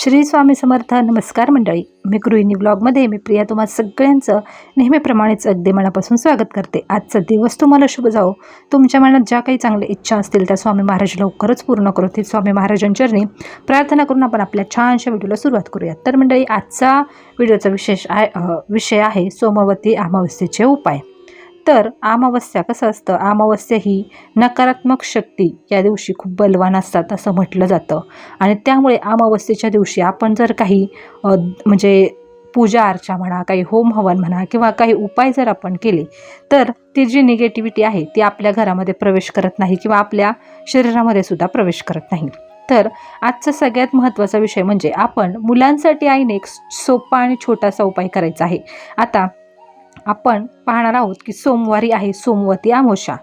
श्री स्वामी समर्थ नमस्कार मंडळी. मी गृहिणी ब्लॉगमध्ये मी प्रिया तुम्हा सगळ्यांचं नेहमीप्रमाणेच अगदी मनापासून स्वागत करते. आजचा दिवस तुम्हाला शुभ जाओ तुमच्या मनात ज्या काही चांगल्या इच्छा असतील त्या स्वामी महाराज लवकरच पूर्ण करू. ते स्वामी महाराजांचरणी प्रार्थना करून आपण आपल्या छानशा व्हिडिओला सुरुवात करूयात. तर मंडळी आजचा व्हिडिओचा विशेष आहे विषय आहे सोमवती अमावस्येचे उपाय. तर अमावस्या कसं असतं? अमावस्या ही नकारात्मक शक्ती या दिवशी खूप बलवान असतात असं म्हटलं जातं. आणि त्यामुळे अमावस्येच्या दिवशी आपण जर काही म्हणजे पूजा अर्चा म्हणा काही होम हवन म्हणा किंवा काही उपाय जर आपण केले तर ती जी निगेटिव्हिटी आहे ती आपल्या घरामध्ये प्रवेश करत नाही किंवा आपल्या शरीरामध्ये सुद्धा प्रवेश करत नाही. तर आजचा सगळ्यात महत्त्वाचा विषय म्हणजे आपण मुलांसाठी आईने एक सोपा आणि छोटासा उपाय करायचा आहे. आता आपण पाहणार आहोत की सोमवारी आहे सोमवती अमावस्या.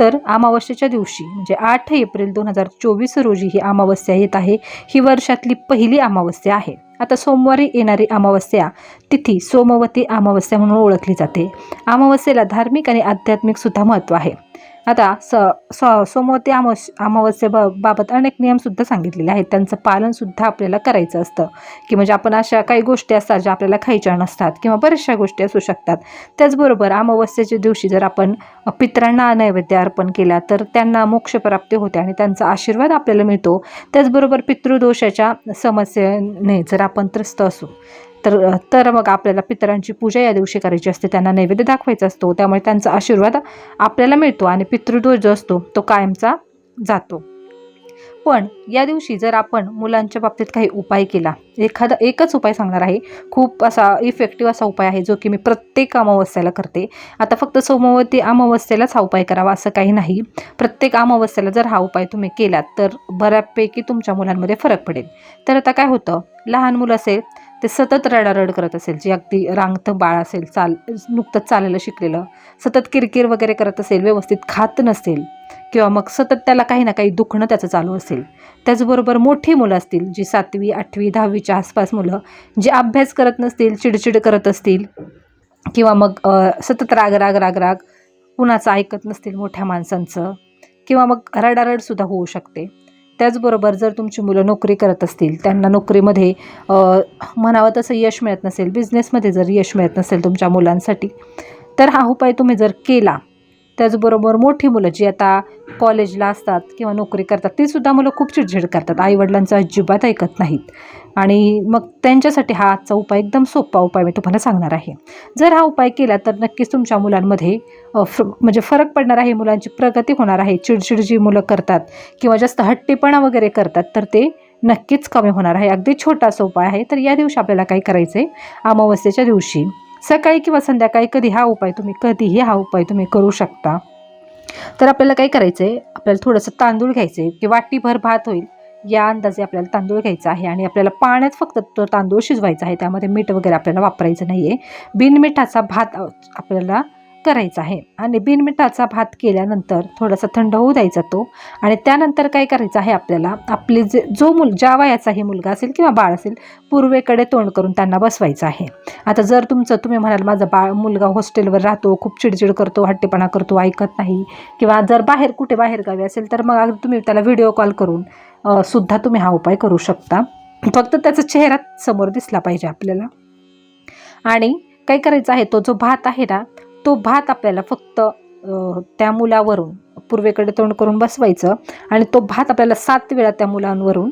तर अमावस्येच्या दिवशी म्हणजे आठ एप्रिल दोन हजार चोवीस रोजी ही अमावस्या येत आहे. ही वर्षातली पहिली अमावस्या आहे. आता सोमवारी येणारी अमावस्या तिथी सोमवती अमावस्या म्हणून ओळखली जाते. अमावस्येला धार्मिक आणि आध्यात्मिक सुद्धा महत्त्व आहे. आता स स सोमवती अमावस् अमावस्येबाबत ब बाबत अनेक नियमसुद्धा सांगितलेले आहेत. त्यांचं पालनसुद्धा आपल्याला करायचं असतं. की म्हणजे आपण अशा काही गोष्टी असतात ज्या आपल्याला खायच्या नसतात किंवा बऱ्याचशा गोष्टी असू शकतात. त्याचबरोबर अमावस्येच्या दिवशी जर आपण पितरांना नैवेद्य अर्पण केला तर त्यांना मोक्षप्राप्ती होते आणि त्यांचा आशीर्वाद आपल्याला मिळतो. त्याचबरोबर पितृदोषाच्या समस्येने जर आपण त्रस्त असू तर तर मग आपल्याला पितरांची पूजा या दिवशी करायची असते. त्यांना नैवेद्य दाखवायचा असतो. त्यामुळे त्यांचा आशीर्वाद आपल्याला मिळतो आणि पितृदोष जो असतो तो कायमचा जातो. पण या दिवशी जर आपण मुलांच्या बाबतीत काही उपाय केला एखादा एकच उपाय सांगणार आहे. खूप असा इफेक्टिव्ह असा उपाय आहे जो की मी प्रत्येक अमावस्याला करते. आता फक्त सोमवती अमावस्येलाच हा उपाय करावा असं काही नाही. प्रत्येक अमावस्येला जर हा उपाय तुम्ही केलात तर बऱ्यापैकी तुमच्या मुलांमध्ये फरक पडेल. तर आता काय होतं? लहान मुलं असेल ते सतत रडारड करत असेल. जे अगदी रांगतं बाळ असेल चाल नुकतंच चालायला शिकलेलं सतत किरकिर वगैरे करत असेल व्यवस्थित खात नसेल किंवा मग सतत त्याला काही ना काही दुखणं त्याचं चालू असेल. त्याचबरोबर मोठी मुलं असतील जी सातवी आठवी दहावीच्या आसपास मुलं जे अभ्यास करत नसतील चिडचिड करत असतील किंवा मग सतत राग राग राग राग कुणाचं ऐकत नसतील मोठ्या माणसांचं किंवा मग रडारडसुद्धा होऊ शकते. त्याचबरोबर जर तुमची मुलं नोकरी करत असतील त्यांना नोकरीमध्ये म्हणावं तसं यश मिळत नसेल बिझनेसमध्ये जर यश मिळत नसेल तुमच्या मुलांसाठी तर हा उपाय तुम्ही जर केला त्याचबरोबर मोठी मुलं जी आता कॉलेजला असतात किंवा नोकरी करतात ती सुद्धा मुलं खूप चिडचिड करतात. आईवडिलांचं अजिबात ऐकत नाहीत. आणि मग त्यांच्यासाठी हा आजचा उपाय एकदम सोपा उपाय मी तुम्हाला सांगणार आहे. जर हा उपाय केला तर नक्कीच तुमच्या मुलांमध्ये म्हणजे फरक पडणार आहे मुलांची प्रगती होणार आहे. चिडचिड जी मुलं करतात किंवा जास्त हट्टीपणा वगैरे करतात तर ते नक्कीच कमी होणार आहे. अगदी छोटासा उपाय आहे. तर या दिवशी आपल्याला काय करायचं आहे अमावस्येच्या दिवशी सकाळी किंवा संध्याकाळी कधी हा उपाय तुम्ही कधीही हा उपाय तुम्ही करू शकता. तर आपल्याला काय करायचं आहे आपल्याला थोडंसं तांदूळ घ्यायचं आहे की वाटीभर भात होईल. या अंदाजे आपल्याला तांदूळ घ्यायचा आहे आणि आपल्याला पाण्यात फक्त तो तांदूळ शिजवायचा आहे. त्यामध्ये मीठ वगैरे आपल्याला वापरायचं नाही आहे बिनमिठाचा भात आपल्याला करायचा आहे. आणि बिनमिठाचा भात केल्यानंतर थोडासा थंड होऊ द्यायचा तो. आणि त्यानंतर काय करायचं आहे आपल्याला? आपले जे जो मुल ज्या वयाचाही मुलगा असेल किंवा बाळ असेल पूर्वेकडे तोंड करून त्यांना बसवायचं आहे. आता जर तुमचं तुम्ही म्हणाल माझा बाळ मुलगा हॉस्टेलवर राहतो खूप चिडचिड करतो हट्टेपणा करतो ऐकत नाही. किंवा जर बाहेर कुठे बाहेर गावी असेल तर मग तुम्ही त्याला व्हिडिओ कॉल करून सुद्धा तुम्ही हा उपाय करू शकता. फक्त त्याचा चेहरा समोर दिसला पाहिजे आपल्याला. आणि काय करायचं आहे तो जो भात आहे ना तो भात आपल्याला फक्त त्या मुलावरून पूर्वेकडे तोंड करून बसवायचं आणि तो भात आपल्याला सात वेळा त्या मुलांवरून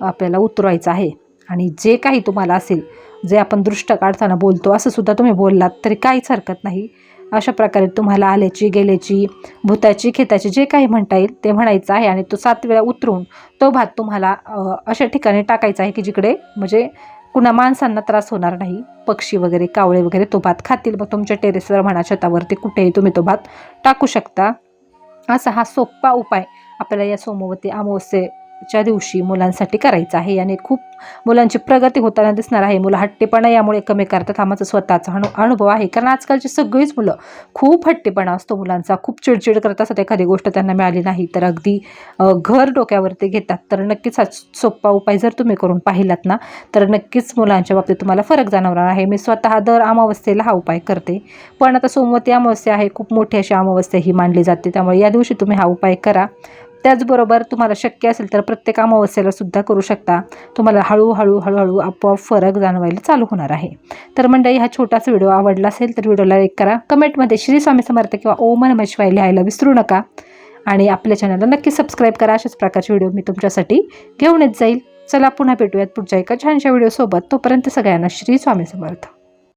आपल्याला उतरवायचा आहे. आणि जे काही तुम्हाला असेल जे आपण दृष्ट काढताना बोलतो असं सुद्धा तुम्ही बोललात तरी काहीच हरकत नाही. अशा प्रकारे तुम्हाला आल्याची गेल्याची भूताची खेताची जे काही म्हणता येईल ते म्हणायचं आहे आणि तो सात वेळा उतरून तो भात तुम्हाला अशा ठिकाणी टाकायचा आहे की जिकडे म्हणजे कुणा माणसांना त्रास होणार नाही. पक्षी वगैरे कावळे वगैरे तो भात खातील. मग तुमच्या टेरेसवर म्हणा छतावरती कुठेही तुम्ही तो भात टाकू शकता. असा हा सोपा उपाय आपल्याला या सोमवती च्या दिवशी मुलांसाठी करायचं आहे आणि खूप मुलांची प्रगती होताना दिसणार आहे. मुलं हट्टेपणा यामुळे कमी करतात. हा माझा स्वतःचा अनु अनुभव आहे. कारण आजकालची सगळीच मुलं खूप हट्टेपणा असतो मुलांचा. खूप चिडचिड करत असतात एखादी गोष्ट त्यांना मिळाली नाही तर अगदी घर डोक्यावरती घेतात. तर नक्कीच हा सोपा उपाय जर तुम्ही करून पाहिलात ना तर नक्कीच मुलांच्या बाबतीत तुम्हाला फरक जाणवणार आहे. मी स्वतः दर अमावस्येला हा उपाय करते. पण आता सोमवती अमावस्या आहे. खूप मोठी अशी अमावस्या ही मानली जाते. त्यामुळे या दिवशी तुम्ही हा उपाय करा. त्याचबरोबर तुम्हाला शक्य असेल तर प्रत्येक अमावस्येला सुद्धा करू शकता. तुम्हाला हळूहळू हळूहळू आपोआप फरक जाणवायला चालू होणार आहे. तर मंडळी हा छोटासा व्हिडिओ आवडला असेल तर व्हिडिओला लाईक करा. कमेंटमध्ये श्री स्वामी समर्थ किंवा ओम नमः शिवाय लिहायला विसरू नका. आणि आपल्या चॅनलला नक्की सबस्क्राईब करा. अशाच प्रकारचे व्हिडिओ मी तुमच्यासाठी घेऊन येत जाईल. चला पुन्हा भेटूयात पुढच्या एका छानशा व्हिडिओसोबत. तोपर्यंत सगळ्यांना श्री स्वामी समर्थ.